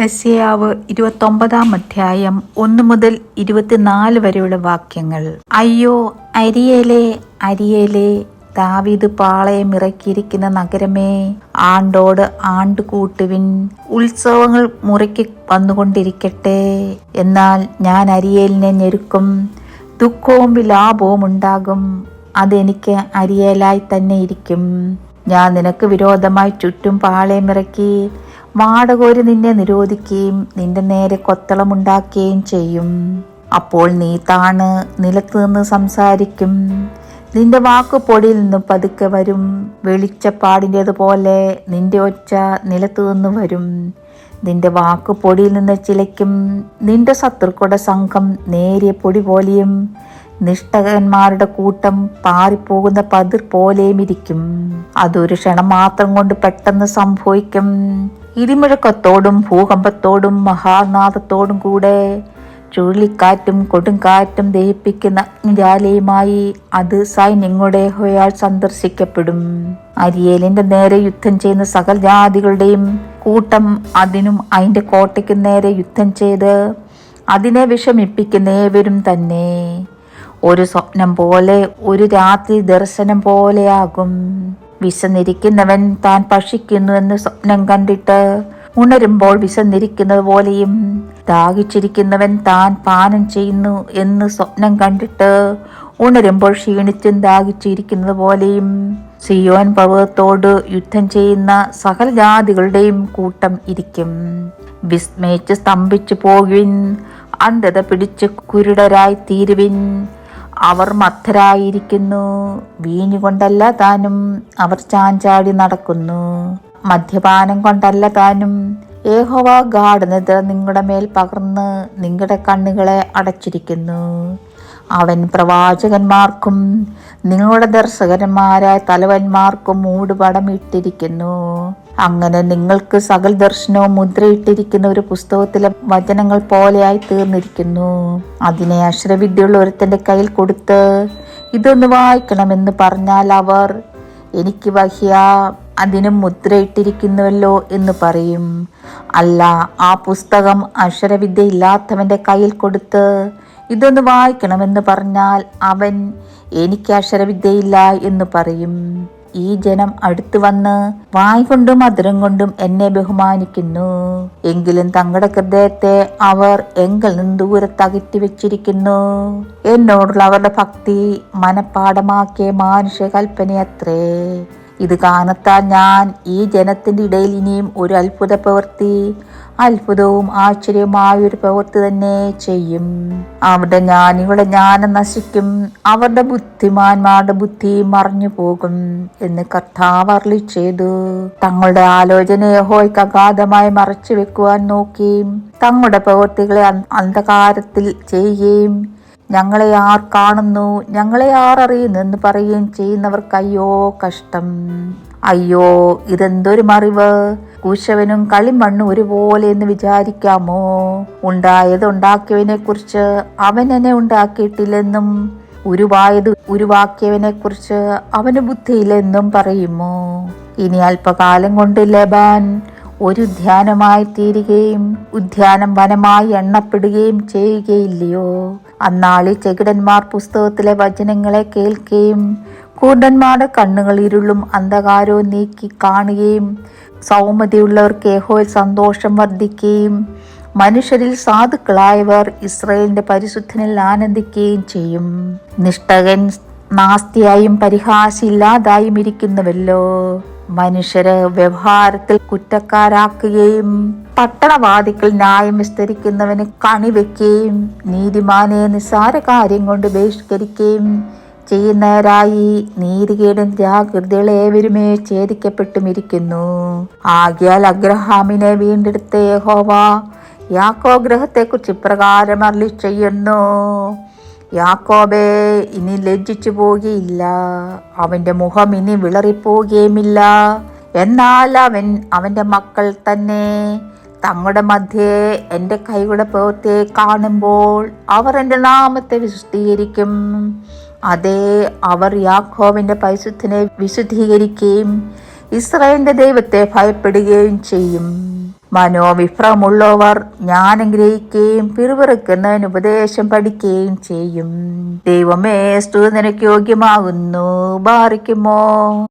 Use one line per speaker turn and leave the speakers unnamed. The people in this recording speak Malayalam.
എസ്യാവ് ഇരുപത്തൊമ്പതാം അധ്യായം ഒന്ന് മുതൽ ഇരുപത്തിനാല് വരെയുള്ള വാക്യങ്ങൾ. അയ്യോ അരിയേലേ അരിയേലേ ദാവീദ് പാളയം ഇറക്കിയിരിക്കുന്ന നഗരമേ ആണ്ടോട് ആണ്ട് കൂട്ടുവിൻ ഉത്സവങ്ങൾ മുറയ്ക്ക് വന്നുകൊണ്ടിരിക്കട്ടെ. എന്നാൽ ഞാൻ അരിയേലിനെ ഞെരുക്കും ദുഃഖവും വിലാപവും ഉണ്ടാകും അതെനിക്ക് അരിയേലായി തന്നെ ഇരിക്കും. ഞാൻ നിനക്ക് വിരോധമായി ചുറ്റും പാളയമിറക്കി മാടകോരി നിന്നെ നിരോധിക്കുകയും നിന്റെ നേരെ കൊത്തളമുണ്ടാക്കുകയും ചെയ്യും. അപ്പോൾ നീ താണ് നിലത്ത് നിന്ന് സംസാരിക്കും. നിന്റെ വാക്ക് പൊടിയിൽ നിന്ന് പതുക്കെ വരും. വെളിച്ചപ്പാടിന്റേതുപോലെ നിന്റെ ഒച്ച നിലത്തു നിന്ന് വരും. നിന്റെ വാക്ക് പൊടിയിൽ നിന്ന് ചിലയ്ക്കും നിന്റെ ശത്രുക്കളുടെ സംഘം നേരിയ പൊടി പോലെയും നിഷ്ഠകന്മാരുടെ കൂട്ടം പാറിപ്പോകുന്ന പതിർ പോലെയും ഇരിക്കും. അതൊരു ക്ഷണം മാത്രം കൊണ്ട് പെട്ടെന്ന് സംഭവിക്കും. ഇടിമുഴക്കത്തോടും ഭൂകമ്പത്തോടും മഹാനാഥത്തോടും കൂടെ ചുഴലിക്കാറ്റും കൊടുങ്കാറ്റും ദഹിപ്പിക്കുന്ന അഗ്നിജാലയുമായി അത് സൈന്യങ്ങളുടെ ഹൊയാൾ സന്ദർശിക്കപ്പെടും. അരിയേലിന്റെ നേരെ യുദ്ധം ചെയ്യുന്ന സകൽ ജാതികളുടെയും കൂട്ടം അതിനും അതിന്റെ കോട്ടയ്ക്ക് നേരെ യുദ്ധം ചെയ്ത് അതിനെ വിഷമിപ്പിക്കുന്ന ഏവരും തന്നെ. ഒരു സ്വപ്നം പോലെ ഒരു രാത്രി ദർശനം പോലെയാകും. വിശന്നിരിക്കുന്നവൻ താൻ ഭക്ഷിക്കുന്നു എന്ന് സ്വപ്നം കണ്ടിട്ട് ഉണരുമ്പോൾ വിശന്നിരിക്കുന്നത് പോലെയും ദാഹിച്ചിരിക്കുന്നവൻ താൻ പാനം ചെയ്യുന്നു എന്ന് സ്വപ്നം കണ്ടിട്ട് ഉണരുമ്പോൾ ക്ഷീണിച്ചും ദാഹിച്ചിരിക്കുന്നത് പോലെയും സിയോൻ പർവതത്തോട് യുദ്ധം ചെയ്യുന്ന സകല ജാതികളുടെയും കൂട്ടം ഇരിക്കും. വിസ്മയിച്ച് സ്തംഭിച്ചു പോകുവിൻ അന്ധത പിടിച്ച് കുരുടരായി തീരുവിൻ അവർ മത്തരായിരിക്കുന്നു വീഞ്ഞുകൊണ്ടല്ല താനും അവർ ചാഞ്ചാടി നടക്കുന്നു. മദ്യപാനം കൊണ്ടല്ല താനും ഏഹോവ ഗാഡ് നിദ്ര നിങ്ങളുടെ മേൽ പകർന്ന് നിങ്ങളുടെ കണ്ണുകളെ അടച്ചിരിക്കുന്നു. അവൻ പ്രവാചകന്മാർക്കും നിങ്ങളുടെ ദർശകന്മാരായ തലവന്മാർക്കും മൂടുപടം ഇട്ടിരിക്കുന്നു. അങ്ങനെ നിങ്ങൾക്ക് സകൽ ദർശനവും മുദ്രയിട്ടിരിക്കുന്ന ഒരു പുസ്തകത്തിലെ വചനങ്ങൾ പോലെയായി തീർന്നിരിക്കുന്നു. അതിനെ അക്ഷരവിദ്യയുള്ള ഒരുത്തന്റെ കയ്യിൽ കൊടുത്ത് ഇതൊന്ന് വായിക്കണമെന്ന് പറഞ്ഞാൽ അവർ എനിക്ക് വഹ്യ അതിനും മുദ്രയിട്ടിരിക്കുന്നുവല്ലോ എന്ന് പറയും. അല്ല ആ പുസ്തകം അക്ഷരവിദ്യ ഇല്ലാത്തവന്റെ കയ്യിൽ കൊടുത്ത് ഇതൊന്ന് വായിക്കണമെന്ന് പറഞ്ഞാൽ അവൻ എനിക്ക് അക്ഷരവിദ്യയില്ല എന്ന് പറയും. ഈ ജനം അടുത്തു വന്ന് വായ് കൊണ്ടും മധുരം കൊണ്ടും എന്നെ ബഹുമാനിക്കുന്നു. എങ്കിലും തങ്ങളുടെ ഹൃദയത്തെ അവർ എങ്കിൽ നിന്ന് ദൂരത്തകറ്റി വെച്ചിരിക്കുന്നു. എന്നോടുള്ള അവരുടെ ഭക്തി മനപ്പാടമാക്കിയ മാനുഷ്യ കൽപ്പനയത്രേ ഇത് കാണത്താൽ ഞാൻ ഈ ജനത്തിന്റെ ഇടയിൽ ഇനിയും ഒരു അത്ഭുത പ്രവൃത്തി അത്ഭുതവും ആശ്ചര്യമായ ഒരു പ്രവൃത്തി തന്നെ ചെയ്യും. അവരുടെ ജ്ഞാനികളുടെ ജ്ഞാനം നശിക്കും. അവരുടെ ബുദ്ധിമാന്മാരുടെ ബുദ്ധി മറിഞ്ഞു പോകും എന്ന് കർത്താവ് അർളി ചെയ്തു. തങ്ങളുടെ ആലോചന യഹോയ്ക്ക് അഗാധമായി മറച്ചു വെക്കുവാൻ നോക്കി. തങ്ങളുടെ പ്രവൃത്തികളെ അന്ധകാരത്തിൽ ചെയ്യുകയും ഞങ്ങളെ ആർ കാണുന്നു ഞങ്ങളെ ആർ അറിയുന്നു എന്ന് പറയുകയും ചെയ്യുന്നവർക്ക് അയ്യോ കഷ്ടം. അയ്യോ ഇതെന്തൊരു മറിവ്? കൂശവനും കളിമണ്ണും ഒരുപോലെ എന്ന് വിചാരിക്കാമോ? ഉണ്ടായത് ഉണ്ടാക്കിയവനെ കുറിച്ച് അവൻ എന്നെ ഉണ്ടാക്കിയിട്ടില്ലെന്നും ഉരുവായത് ഉരുവാക്കിയവനെ കുറിച്ച് അവന് ബുദ്ധിയില്ലെന്നും പറയുമോ? ഇനി അല്പകാലം കൊണ്ട് ലബാൻ ഒരു ധ്യാനമായി തീരുകയും ഉദ്യാനം വനമായി എണ്ണപ്പെടുകയും ചെയ്യുകയില്ലയോ? അന്നാളി ചെകിടന്മാർ പുസ്തകത്തിലെ വചനങ്ങളെ കേൾക്കുകയും കൂടന്മാരുടെ കണ്ണുകൾ ഇരുളും അന്ധകാരവും നീക്കി കാണുകയും സൗമതിയുള്ളവർക്ക് ഏഹോയിൽ സന്തോഷം വർദ്ധിക്കുകയും മനുഷ്യരിൽ സാധുക്കളായവർ ഇസ്രയേലിന്റെ പരിശുദ്ധനിൽ ആനന്ദിക്കുകയും ചെയ്യും. നിഷ്ഠകൻ നാസ്തിയായും പരിഹാസില്ലാതായും ഇരിക്കുന്നുവല്ലോ. മനുഷ്യര് വ്യവഹാരത്തിൽ കുറ്റക്കാരാക്കുകയും പട്ടണവാദികൾ ന്യായം വിസ്തരിക്കുന്നവന് കണിവെക്കുകയും നീതിമാനെ നിസ്സാര കാര്യം കൊണ്ട് ബഹിഷ്കരിക്കുകയും ചെയ്യുന്നവരായി നീതികേടും ജാഗ്രതകളേവരുമേ ഛേദിക്കപ്പെട്ടും ഇരിക്കുന്നു ആകിയാൽ അഗ്രഹാമിനെ വീണ്ടെടുത്ത യഹോവ യാക്കോ ഗ്രഹത്തെക്കുറിച്ച് ഇപ്രകാരം അരളി യാക്കോബെ ഇനി ലജ്ജിച്ചു പോകുകയില്ല അവന്റെ മുഖം ഇനി വിളറിപ്പോകുകയുമില്ല എന്നാൽ അവൻ അവന്റെ മക്കൾ തന്നെ തങ്ങളുടെ മധ്യേ എന്റെ കൈകളുടെ പ്രവൃത്തിയെ കാണുമ്പോൾ അവർ എന്റെ നാമത്തെ വിശുദ്ധീകരിക്കും. അതേ അവർ യാക്കോവിന്റെ പരിശുദ്ധനെ വിശുദ്ധീകരിക്കുകയും ഇസ്രായേലിന്റെ ദൈവത്തെ ഭയപ്പെടുകയും ചെയ്യും. മനോവിഭ്രമുള്ളവർ ജ്ഞാനം ഗ്രഹിക്കുകയും പിറുപിറുക്കുന്നതിന് ഉപദേശം പഠിക്കുകയും ചെയ്യും. ദൈവമേ സ്തു നിനക്ക് യോഗ്യമാകുന്നു. ബാറിക്കുമോ